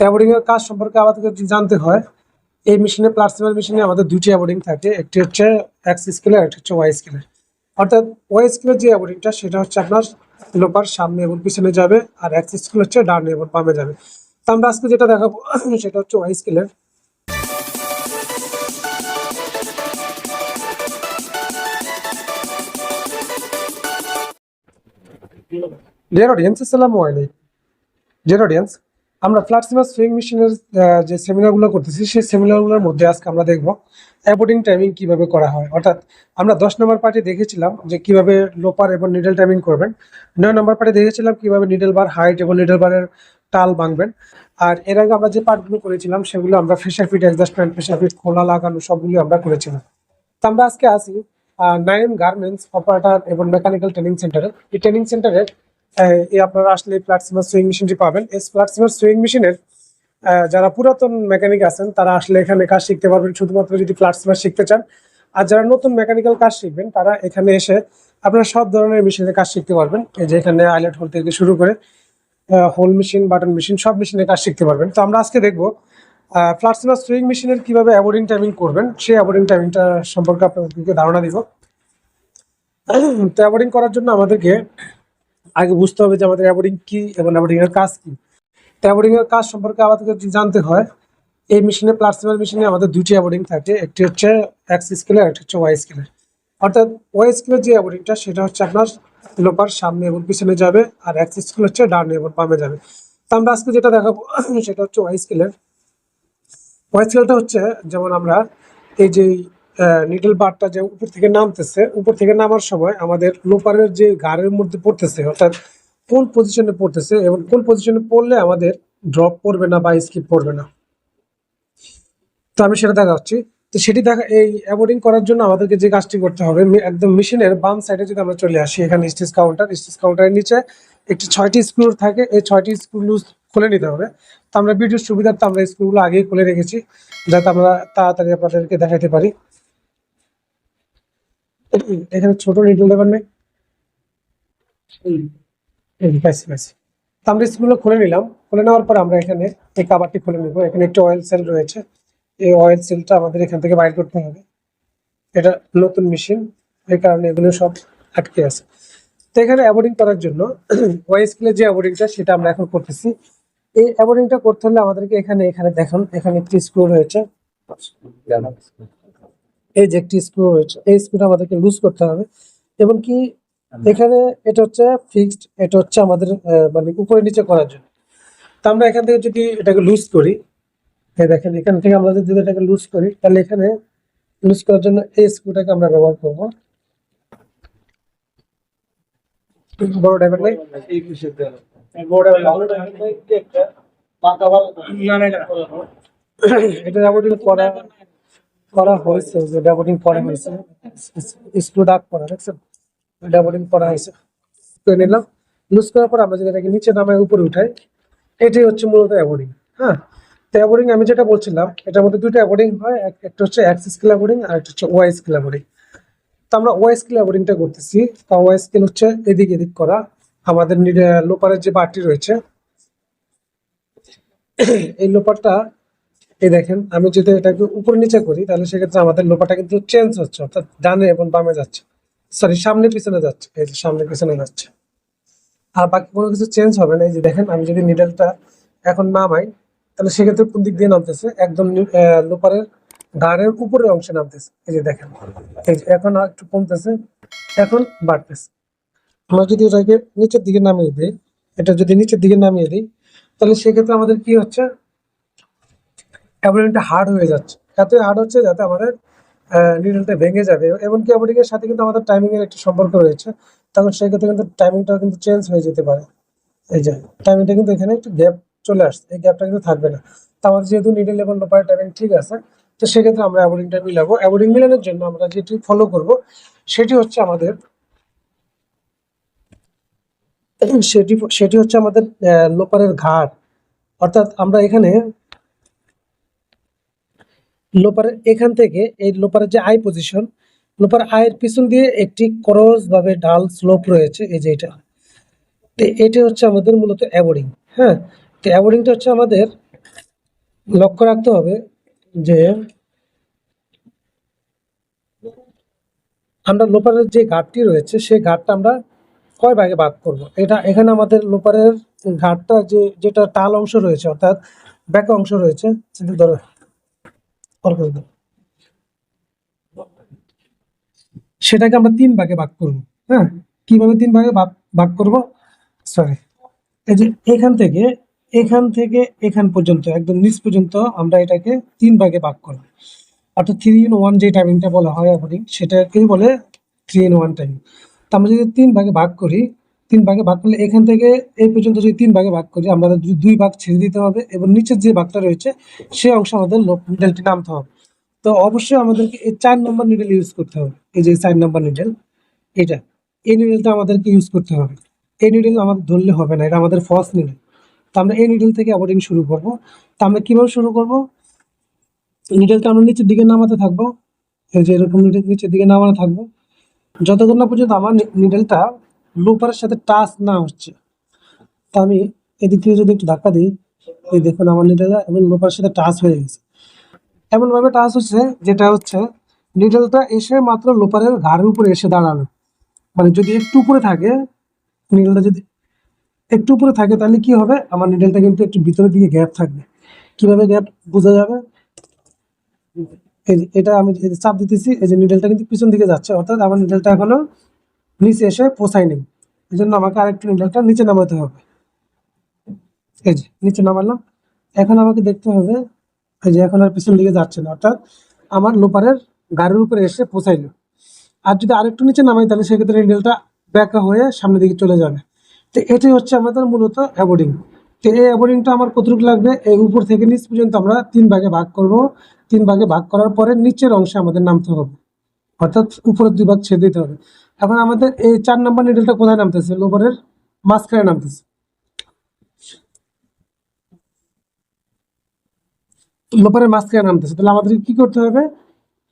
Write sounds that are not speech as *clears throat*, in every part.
অ্যাবোর্ডিং এর কাজ সম্পর্কে আমাদের যদি জানতে হয়। এই মেশিনে প্লাস্টিমার মেশিনে আমাদের দুটি অ্যাবোর্ডিং থাকে, একটি হচ্ছে এক্স স্কেলের একটি হচ্ছে ওয়াই স্কেলের অর্থাৎ ওয়াই স্কেলের যে অ্যাবোর্ডিংটা সেটা হচ্ছে আপনার লোপার সামনে এবং পিছনে যাবে আর এক্স স্কেল হচ্ছে ডানে এবং বামে যাবে। তো আমরা আজকে যেটা দেখাবো, সেটা হচ্ছে ওয়াই স্কেলের ডিয়ার অডিয়েন্স আসসালামু আলাইকুম। ডিয়ার অডিয়েন্স আমরা ফ্ল্যাটসিমার সুইং মেশিনের যে সেমিনারগুলো করতেছি, সেই সেমিনারগুলোর মধ্যে আজকে আমরা দেখব অ্যাবোর্ডিং টাইমিং কীভাবে করা হয়। অর্থাৎ আমরা দশ নম্বর পার্টি দেখেছিলাম যে কীভাবে লোপার এবং নিডল টাইমিং করবেন। নয় নম্বর পার্টি দেখেছিলাম কীভাবে নিডল বার হাইট এবং নিডল বারের টাল ভাঙবেন আর এর আগে আমরা যে পার্টগুলো করেছিলাম, সেগুলো আমরা presser foot adjustment presser foot খোলা লাগানো, সবগুলো আমরা করেছিলাম। তো আমরা আজকে আসি নাইম গার্মেন্টস অপারেটর এবং মেকানিক্যাল ট্রেনিং সেন্টারে এই ট্রেনিং সেন্টারে এই আপনারা আসলে প্লাটসিমার সুইং মেশিনটি পাবেন। এই প্লাটসিমার সুইং মেশিনের যারা পুরাতন মেকানিক আছেন, তারা আসলে এখানে কাজ শিখতে পারবেন, শুধুমাত্র যদি প্লাটসিমার শিখতে চান। আর যারা নতুন মেকানিক্যাল কাজ শিখবেন, তারা এখানে এসে আপনারা সব ধরনের মেশিনের কাজ শিখতে পারবেন। এই যে এখানে আইলেট হোল থেকে শুরু করে হোল মেশিন বাটন মেশিন সব মেশিনের কাজ শিখতে পারবেন। তো আমরা আজকে দেখব ফ্লাটসিমার সুইং মেশিনের কীভাবে অ্যাবোর্ডিং টাইমিং করবেন, সেই অ্যাবোর্ডিং টাইমিংটা সম্পর্কে আপনাদেরকে ধারণা দিব। তো অ্যাবোর্ডিং করার জন্য আমাদেরকে আগে বুঝতে হবে যে আমাদের অ্যাবোর্ডিং কি এবং অ্যাবোর্ডিং এর কাজ কি। তো অ্যাবোর্ডিং এর কাজ সম্পর্কে আমাদেরকে জানতে হয়, এই মেশিনে প্লাস্টিমার মেশিনে আমাদের দুটি অ্যাবোর্ডিং থাকে, একটি হচ্ছে এক্স স্কেলের একটি হচ্ছে ওয়াই স্কেলের অর্থাৎ ওয়াই স্কেলের যে অ্যাবোর্ডিংটা সেটা হচ্ছে আপনার লোপার সামনে এবং পিছনে যাবে আর এক্স স্কেল হচ্ছে ডানে এবং বামে যাবে। তো আমরা আজকে যেটা দেখাবো, সেটা হচ্ছে ওয়াই স্কেলের ওয়াই স্কেলটা হচ্ছে, যেমন আমরা এই যে নিডল বারটা যে উপর থেকে নামতেছে, উপর থেকে নামার সময় আমাদের লোপারের যে গাড়ের মধ্যে পড়তেছে, অর্থাৎ কোন পজিশনে পড়তেছে এবং কোন পজিশনে পড়লে আমাদের ড্রপ পড়বে না বা স্কিপ পড়বে না। তো আমি সেটা দেখাচ্ছি। তো সেটি দেখা, এই অ্যাবোর্ডিং করার জন্য আমাদেরকে যে কাজটি করতে হবে একদম মেশিনের বাম সাইডে যদি আমরা চলে আসি, এখানে স্টিচ কাউন্টার স্টিচ কাউন্টারের নিচে একটি ছয়টি স্ক্রু থাকে, এই ছয়টি স্ক্রু খুলে নিতে হবে। তো আমরা ভিডিওর সুবিধার্থে আমরা স্ক্রুগুলো আগেই খুলে রেখেছি, যাতে আমরা তাড়াতাড়ি আপনাদেরকে দেখাতে পারি। এখানে ছোট নিডল দেবেন যে পাইছি তো আমরা স্ক্রুগুলো খুলে নিলাম। খুলে নেওয়ার পর আমরা এখানে এই কাবারটি খুলে নেব। এখানে একটি অয়েল সেল রয়েছে। এই অয়েল সেলটা আমাদের এখান থেকে বাইর করতে হবে। এটা নতুন মেশিন এই কারণে এগুলো সব আটকে আছে। তো এখানে অ্যাবোর্ডিং করার জন্য *clears throat* ওয়াই স্কেলের যে অ্যাবোর্ডিংটা সেটা আমরা এখন করতেছি। এই অ্যাবোর্ডিংটা করতে হলে আমাদেরকে এখানে এখানে দেখুন। এখানে একটি স্ক্রু রয়েছে। এই যে একটি স্ক্রু রয়েছে এই স্ক্রুটা আমাদেরকে লুজ করতে হবে। এবং কি এখানে এটা হচ্ছে ফিক্সড এটা হচ্ছে আমাদের মানে উপরে নিচে করার জন্য। তো আমরা এখান থেকে যদি এটাকে লুজ করি দেখেন এখান থেকে আমরা যদি এটাকে লুজ করি তাহলে এখানে লুজ করার জন্য এই স্ক্রুটাকে আমরা ব্যবহার করব। বড় ডাইভার নাই এটা যাবতীয় করা করা হয়েছে, যে ডাবোটিং করা হয়েছে। স্ক্রু ডাক করা, দেখছেন? ডাবোটিং করা হয়েছে। করে নিলাম। লুজ করার পর আমরা যদি এটাকে নিচে নামায় উপরে উঠাই, এটাই হচ্ছে মূলত অ্যাবোর্ডিং হ্যাঁ? তো অ্যাবোর্ডিং আমি যেটা বলছিলাম, এটার মধ্যে দুটো অ্যাবোর্ডিং হয় একটা হচ্ছে এক্স স্কেল অ্যাবোর্ডিং আর একটা হচ্ছে ওয়াই স্কেল অ্যাবোর্ডিং তো আমরা ওয়াই স্কেল অ্যাবোর্ডিংটা করতেছি। তো ওয়াই স্কেল হচ্ছে এদিক এদিক করা। আমাদের লোপারের যে বারটি রয়েছে, এই লোপারটা এই দেখেন, আমি যদি এটাকে উপর নিচে করি, তাহলে সেক্ষেত্রে আমাদের লোপাটা কিন্তু চেঞ্জ হচ্ছে, অর্থাৎ ডানে এবং বামে যাচ্ছে। সরি সামনে পিছনে যাচ্ছে, এই যে সামনে পিছনে যাচ্ছে। আর বাকি কোনো কিছু চেঞ্জ হবে না, এই যে দেখেন, আমি যদি নিডেলটা এখন নামাই, তাহলে সেক্ষেত্রে কোন দিক দিয়ে নামতেছে? একদম লোপারের গাড়ের উপরের অংশে নামতেছে, এই যে দেখেন। এই যে এখন একটু কমতেছে, এখন বাড়তেছে। আমরা যদি এটাকে নিচের দিকে নামিয়ে দিই, এটা যদি নিচের দিকে নামিয়ে দিই, তাহলে সেক্ষেত্রে আমাদের কি হচ্ছে? অ্যাবোর্ডিংটা হার্ড হয়ে যাচ্ছে। এত হার্ড হচ্ছে যাতে আমাদের নিডলটা ভেঙে যাবে। এমনকি অ্যাবোর্ডিং এর সাথে কিন্তু আমাদের টাইমিংয়ের একটা সম্পর্ক রয়েছে। তখন সেক্ষেত্রে কিন্তু টাইমিংটা কিন্তু চেঞ্জ হয়ে যেতে পারে। এই যে টাইমিংটা কিন্তু এখানে একটু গ্যাপ চলে আসছে। এই গ্যাপটা কিন্তু থাকবে না। তো আমাদের যেহেতু নিডল এবং লোপার টাইমিং ঠিক আছে, তো সেক্ষেত্রে আমরা অ্যাবোর্ডিংটা মিলাবো। অ্যাবোর্ডিং মিলানোর জন্য আমরা যেটি ফলো করব, সেটি হচ্ছে আমাদের, সেটি সেটি হচ্ছে আমাদের লোপারের ঘাট অর্থাৎ আমরা এখানে লোপারের এখান থেকে এই লোপারের যে আই পজিশন লোপার আয়ের পিছন দিয়ে একটি ক্রস ভাবে ঢাল স্লোপ রয়েছে, এই যে এটা। তো এটা হচ্ছে আমাদের মূলত অ্যাবোর্ডিং হ্যাঁ? তো অ্যাবোর্ডিংটা হচ্ছে আমাদের লক্ষ্য রাখতে হবে যে আমরা লোপারের যে ঘাটটি রয়েছে সেই ঘাটটা আমরা কয় ভাগে ভাগ করব? এটা এখানে আমাদের লোপারের ঘাটটা যে, যেটা টাল অংশ রয়েছে, অর্থাৎ ব্যাক অংশ রয়েছে ধরো সেটাকে আমরা তিন ভাগে ভাগ করব হ্যাঁ? কীভাবে তিন ভাগে ভাগ করব? সরি এই যে এখান থেকে এখান থেকে এখান পর্যন্ত, একদম নিচ পর্যন্ত আমরা এটাকে তিন ভাগে ভাগ করব। অর্থাৎ থ্রি ইন ওয়ান যে টাইমিংটা বলা হয় আপনি সেটাকেই বলে থ্রি ইন ওয়ান টাইমিং তো আমরা যদি তিন ভাগে ভাগ করি তিন ভাগে ভাগ করলে এখান থেকে এই পর্যন্ত যদি তিন ভাগে ভাগ করি আমাদের দু- দুই ভাগ ছেড়ে দিতে হবে এবং নিচের যে ভাগটা রয়েছে সেই অংশ আমাদের নিডেলটি নামতে হবে। তো অবশ্যই আমাদেরকে এই চার নম্বর নিডেল ইউজ করতে হবে। এই যে চার নম্বর নিডেল এটা। এই নিডেলটা আমাদেরকে ইউজ করতে হবে। এই নিডেল আমাদের ধরলে হবে না, এটা আমাদের ফার্স্ট নিডেল তো আমরা এই নিডেল থেকে অ্যাবোর্ডিং শুরু করব। তো আমরা কীভাবে শুরু করব? নিডেলটা আমরা নিচের দিকে নামাতে থাকব। এই যে এরকম নিডেল নিচের দিকে নামানো থাকব। যতক্ষণ না পর্যন্ত আমার নিডেলটা লোপারের সাথে টাচ না হচ্ছে। তো আমি এদিক থেকে যদি একটু ধাক্কা দিই, এই দেখুন আমার নিডেলটা এবং লোপারের সাথে টাচ হয়ে গেছে। এমনভাবে টাচ হচ্ছে, যেটা হচ্ছে নিডেলটা এসে মাত্র লোপারের ঘাড়ের উপরে এসে দাঁড়ানো মানে যদি একটু উপরে থাকে নিডেলটা যদি একটু উপরে থাকে, তাহলে কি হবে? আমার নিডেলটা কিন্তু একটু ভিতরের দিকে গ্যাপ থাকবে। কীভাবে গ্যাপ বোঝা যাবে? এটা আমি চাপ দিতেছি, এই যে নিডেলটা কিন্তু পিছন দিকে যাচ্ছে, অর্থাৎ আমার নিডেলটা এখনও নিচে এসে পৌঁছায়নি এই জন্য আমাকে আরেকটু নিডেলটা নিচে নামাতে হবে। এই যে, নিচে নামালাম। এখন আমাকে দেখতে হবে, এই যে এখন আর পিছন দিকে যাচ্ছে না। অর্থাৎ আমার লোপারের গাড়ির উপরে এসে পৌঁছাইলো আর যদি আরেকটু নিচে নামাই, তাহলে সেক্ষেত্রে নিডেলটা ব্যাকা হয়ে সামনের দিকে চলে যাবে। তো এটাই হচ্ছে আমাদের মূলত অ্যাবোর্ডিং তো এই অ্যাবোর্ডিংটা আমার কতটুকু লাগবে? এই উপর থেকে নিচ পর্যন্ত আমরা তিন ভাগে ভাগ করব। তিন ভাগে ভাগ করার পরে নিচের অংশে আমাদের নামতে হবে। অর্থাৎ উপরের দুই ভাগ ছেড়ে দিতে হবে। এখন আমাদের এই চার নাম্বার নিডেলটা কোথায় নামতেছে? লোপারের মাঝখানে নামতেছে। লোপারের মাঝখানে নামতেছে। তাহলে আমাদের কি করতে হবে?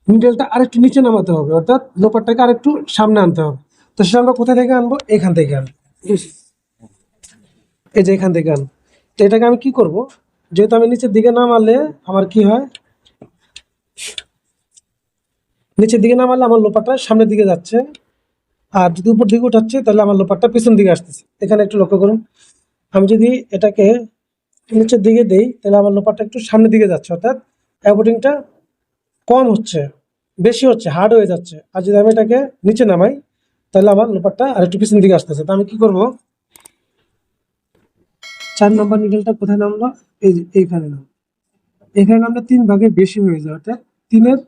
নিডেলটা আরেকটু নিচে নামাতে হবে, অর্থাৎ লোপারটাকে আরেকটু সামনে আনতে হবে। তো সেটা আমরা কোথায় থেকে আনব? এখান থেকে আনব। এই যে এখান থেকে আনব। তো এটাকে আমি কি করব? যেহেতু আমি নিচের দিকে নামালে আমার কি হয়? নিচের দিকে নামালে আমার লোপারটা সামনের দিকে যাচ্ছে। আর যদি উপর দিকে উঠাচ্ছে, তাহলে আমার লোপারটা পিছন দিকে আসতেছে। এখানে একটু লক্ষ্য করুন। আমি যদি এটাকে নিচের দিকে দেই, তাহলে আমার লোপারটা একটু সামনের দিকে যাচ্ছে, অর্থাৎ অ্যাবোর্ডিংটা কম হচ্ছে, বেশি হচ্ছে, হার্ড হয়ে যাচ্ছে। আর যদি আমি এটাকে নিচে নামাই, তাহলে আমার লোপারটা আর একটু পিছন দিকে আসতেছে। তো আমি কি করব? চার নম্বর নিডেলটা কোথায় নামলো? এই এইখানে নাম এখানে নামলে তিন ভাগের বেশি হয়ে যায়, অর্থাৎ তিনের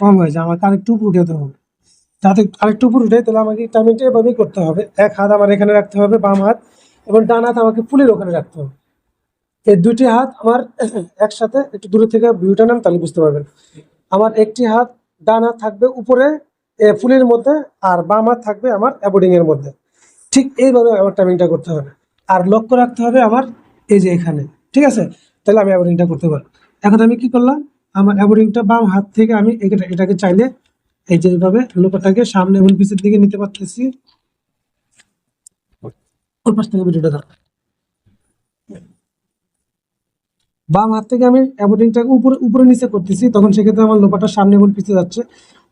কম হয়ে যায়। আমাকে আরেকটু উঠাতে হবে। যাতে আরেকটু উপর উঠে, তাহলে আমাকে টাইমিংটা এভাবেই করতে হবে। এক হাত আমার এখানে রাখতে হবে, বাম হাত, এবং ডান হাত আমাকে ফুলের ওখানে রাখতে হবে। এই দুটি হাত আমার *clears throat* একসাথে একটু দূরে থেকে ভিউটা নেন, তাহলে বুঝতে পারবেন। আমার একটি হাত ডান হাত থাকবে উপরে ফুলের মধ্যে, আর বাম হাত থাকবে আমার অ্যাবোর্ডিং এর মধ্যে। ঠিক এইভাবে আমার টাইমিংটা করতে হবে। আর লক্ষ্য রাখতে হবে আমার এই যে এখানে, ঠিক আছে? তাহলে আমি অ্যাবোর্ডিংটা করতে পারব। এখন আমি কি করলাম? আমার অ্যাবোর্ডিংটা বাম হাত থেকে আমি এটা- এটাকে চাইলে এই যে এইভাবে লোকটাকে সামনে এবং পিছের দিকে নিতে পারতেছি। ওই পাশ থেকে ভিডিওটা দাও বাম হাত থেকে আমি অ্যাবোর্ডিংটাকে উপরে উপরে নিচে করতেছি, তখন সেক্ষেত্রে আমার লোপাটা সামনে এবং পিছিয়ে যাচ্ছে।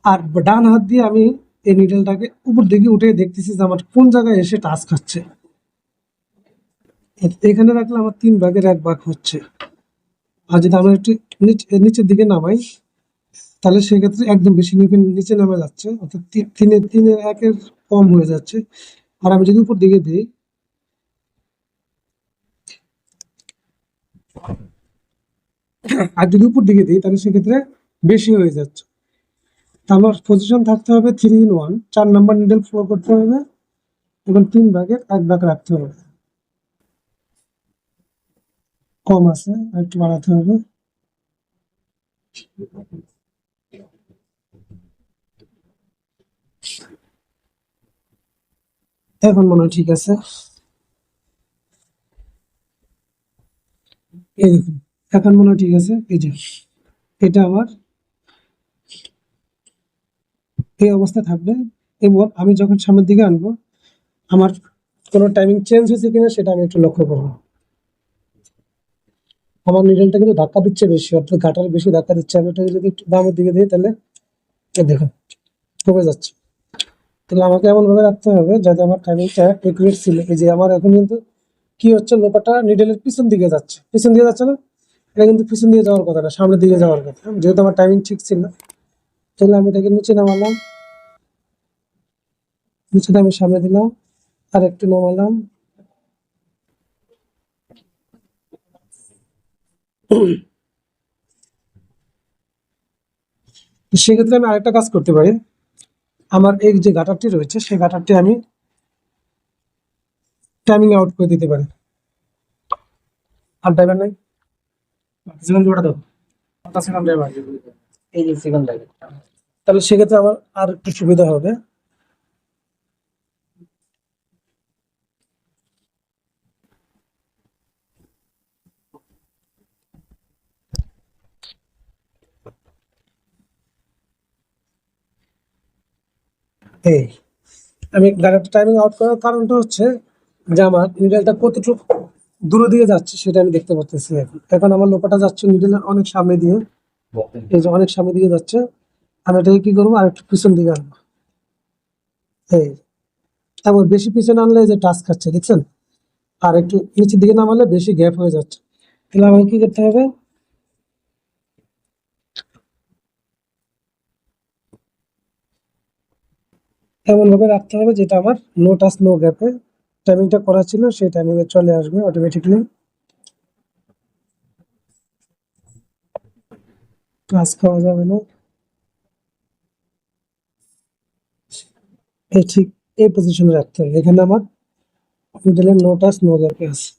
আর ডান হাত দিয়ে আমি এই নিডেলটাকে উপর দিকে উঠে দেখতেছি যে আমার কোন জায়গায় এসে টাচ খাচ্ছে। এখানে রাখলে আমার তিন ভাগের এক ভাগ হচ্ছে। আর যদি আমরা একটু নিচ- নিচের দিকে নামাই তাহলে সেক্ষেত্রে একদম বেশি নিচে নিচে নামে যাচ্ছে, অর্থাৎ তিনের তিনের একের কম হয়ে যাচ্ছে। আর আমি যদি উপর দিকে দিই, আর যদি উপর দিকে দিই, তাহলে সেক্ষেত্রে বেশি হয়ে যাচ্ছে। আমার পজিশন থাকতে হবে থ্রি ইন ওয়ান চার নাম্বার নিডেল ফ্লো করতে হবে, এবং তিন ভাগের এক ভাগ রাখতে হবে। কম আছে, আর একটু বাড়াতে হবে। এখন মনে হয় ঠিক আছে। এই দেখুন, এখন মনে হয় ঠিক আছে। এই যে, এটা আমার। এই অবস্থা থাকবে। এবং আমি যখন সামনের দিকে আনব, আমার কোনো টাইমিং চেঞ্জ হয়েছে কিনা সেটা আমি একটু লক্ষ্য করব। আমার নিডলটা কিন্তু ধাক্কা দিচ্ছে বেশি, অর্থাৎ গাটার বেশি ধাক্কা দিচ্ছে। আমি এটা যদি একটু বামের দিকে দিই তাহলে দেখুন, কমে যাচ্ছে। তাহলে আমাকে এমন ভাবে রাখতে হবে যাতে আমার টাইমিংটা একুরেট ছিল। এই যে আমার এখন কিন্তু কি হচ্ছে, লোপাটা নিডেলের পিছন দিকে যাচ্ছে। পিছন দিকে যাচ্ছে না, এটা কিন্তু পিছন দিয়ে যাওয়ার কথা না, সামনের দিকে যাওয়ার কথা। যেহেতু আমার টাইমিং ঠিক ছিল, তাহলে আমি এটাকে নিচে নামালাম। নিচে নামে সামনে দিলাম, আর একটু নামালাম। সেক্ষেত্রে আমি আরেকটা কাজ করতে পারি। আমার এই যে গাটারটি রয়েছে সেই গাটারটি আমি টাইমিং আউট করে দিতে পারি। আর ড্রাইভার নাই? সেকেন্ড জোড়া দাও। সেকেন্ড ড্রাইভার এই যে সেকেন্ড তাহলে সেক্ষেত্রে আমার আর একটু সুবিধা হবে। এই। আমি গাড়িটা টাইমিং আউট করার কারণটা হচ্ছে যে আমার নিডেলটা কতটুকু দূরে দিয়ে যাচ্ছে সেটা আমি দেখতে পাচ্ছি এখন। এখন আমার লোপাটা যাচ্ছে নিডেলের অনেক সামনে দিয়ে। এই যে অনেক সামনে দিকে যাচ্ছে। আমি এটাকে কি করব? আর একটু পিছন দিকে আনব। এই। এমন বেশি পিছনে আনলে যে টাচ খাচ্ছে দেখছেন? আর একটু নিচের দিকে নামালে বেশি গ্যাপ হয়ে যাচ্ছে। তাহলে আমাকে কি করতে হবে? এমন ভাবে রাখতে হবে যেটা আমার নো টাচ নো গ্যাপে টাইমিংটা করা ছিল, সেই টাইমিংয়ে চলে আসবে অটোমেটিকলি ক্লাস খাওয়া যাবে না। ঠিক এই পজিশনে রাখতে হবে। এখানে আমার মিডলের নো টাচ নো গ্যাপে আছে।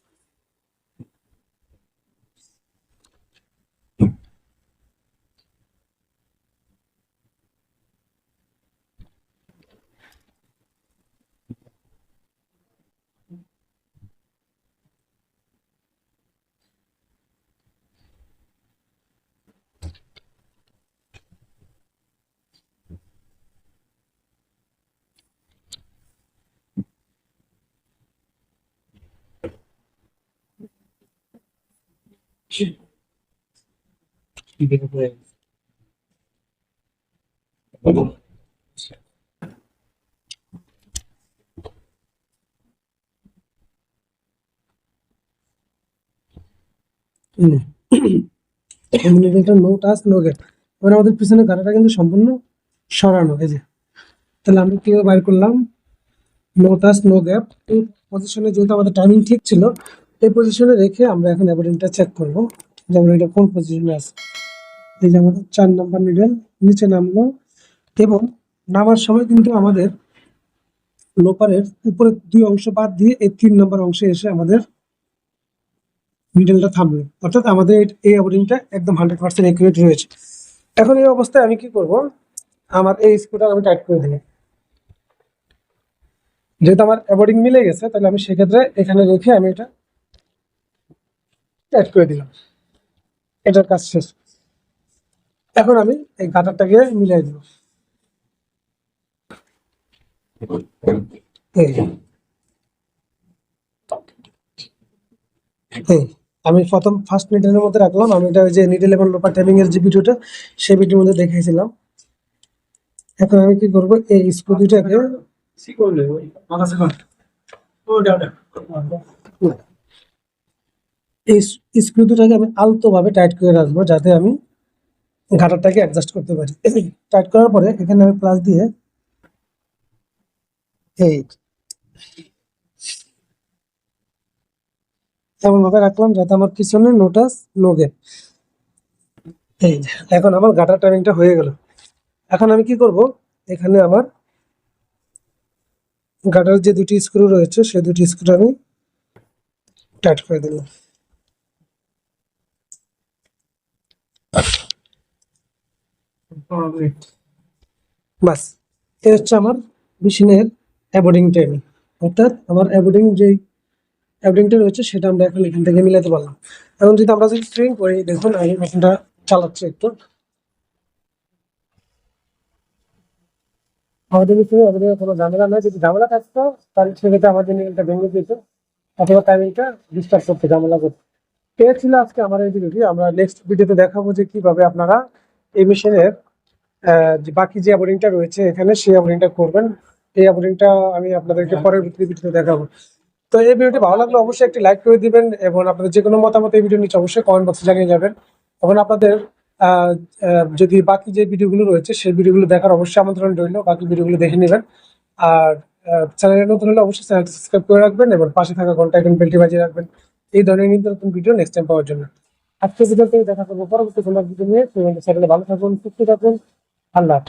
নো নো আমাদের পিছনে গাড়িটা কিন্তু সম্পূর্ণ সরানো, এই যে। তাহলে আমরা কীভাবে বাইর করলাম। নো টাচ নো গ্যাপ পজিশনে যেহেতু আমাদের টাইমিং ঠিক ছিল এই পজিশনে রেখে আমরা এখন অ্যাবোর্ডিংটা চেক করব যেমন এটা কোন পজিশনে আছে। এই যে আমাদের চার নাম্বার নিডেল নিচে নামলো এবং নামার সময় কিন্তু আমাদের লোপারের উপরের দুই অংশ বাদ দিয়ে এই তিন নম্বর অংশে এসে আমাদের মিডলটা থামবে অর্থাৎ আমাদের এই- অ্যাবোর্ডিংটা একদম হান্ড্রেড পার্সেন্ট একুরেট রয়েছে। এখন এই অবস্থায় আমি কি করব? আমার এই স্ক্রুটা আমি টাইট করে দিই যেহেতু আমার অ্যাবোর্ডিং মিলে গেছে, তাহলে আমি সেক্ষেত্রে এখানে রেখে আমি এটা টাইট করে দিলাম। এটার কাজ শেষ। এখন আমি এই গাটারটাকে মিলাই দিব। আমি প্রথম ফার্স্ট নিডেলের মধ্যে রাখলাম। আমি এটা ওই যে নিডেল এবং লোপার টাইমিং এর যে ভিডিওটা সেই ভিডিওর মধ্যে দেখাইছিলাম। এখন আমি কি করব? এই স্ক্রু দুটাকে এই স্ক্রু দুটাকে আমি আলতো ভাবে টাইট করে রাখব যাতে আমি ঘাটারটাকে অ্যাডজাস্ট করতে পারি। টাইট করার পরে এখানে আমি প্লাস দিয়ে এই এমন রাখলাম যাতে আমার পিছনে নোটাস নো গ্যাপ এই এখন আমার গাটার টাইমিংটা হয়ে গেল। এখন আমি কি করব? এখানে আমার গাটার যে দুটি স্ক্রু রয়েছে সেই দুটি স্ক্রু আমি টাইট করে দিলাম। বাস এই হচ্ছে আমার মেশিনের অ্যাবোর্ডিং টাইমিং অর্থাৎ আমার অ্যাবোর্ডিং সেটা আমরা এখন এখান থেকে মিলাতে পারলাম। এখন যদি আমরা যদি স্ট্রিং করি, দেখুন আমি মেশিনটা চালাচ্ছি একটু। আমাদের আমাদের কোনো ঝামেলা নয় যদি ঝামেলা থাকতো, তাহলে সেক্ষেত্রে আমাদের নিয়মটা ভেঙে দিত, অথবা টাইমিংটা ডিস্টার্ব করতে, ঝামেলা এ ছিল আজকে আমার এই ভিডিওটি আমরা নেক্সট ভিডিওতে দেখাবো যে কীভাবে আপনারা এই মেশিনের যে বাকি যে অ্যাবোর্ডিংটা রয়েছে এখানে সেই অ্যাবোর্ডিংটা করবেন। এই অ্যাবোর্ডিংটা আমি আপনাদেরকে পরবর্তী ভিডিওতে দেখাবো। তো এই ভিডিওটি ভালো লাগলে অবশ্যই একটি লাইক করে দিবেন এবং আপনাদের যে কোনো মতামত এই ভিডিও নিচে অবশ্যই কমেন্ট বক্সে জানিয়ে যাবেন। এবং আপনাদের যদি বাকি যে ভিডিওগুলো রয়েছে সেই ভিডিওগুলো দেখার অবশ্যই আমন্ত্রণ রইল বাকি ভিডিওগুলো দেখে নেবেন। আর চ্যানেলে নতুন হলে অবশ্যই চ্যানেলটি সাবস্ক্রাইব করে রাখবেন এবং পাশে থাকা ঘণ্টা আইকন বেলটি বাজিয়ে রাখবেন। এই ধরনের নিত্য নতুন ভিডিও নেক্সট টাইম পাওয়ার জন্য। আজকে ভিডিওতে দেখা করব পরবর্তী কোনো ভিডিও নিয়ে। ভালো থাকুন, সুস্থ থাকুন। আল্লাহ।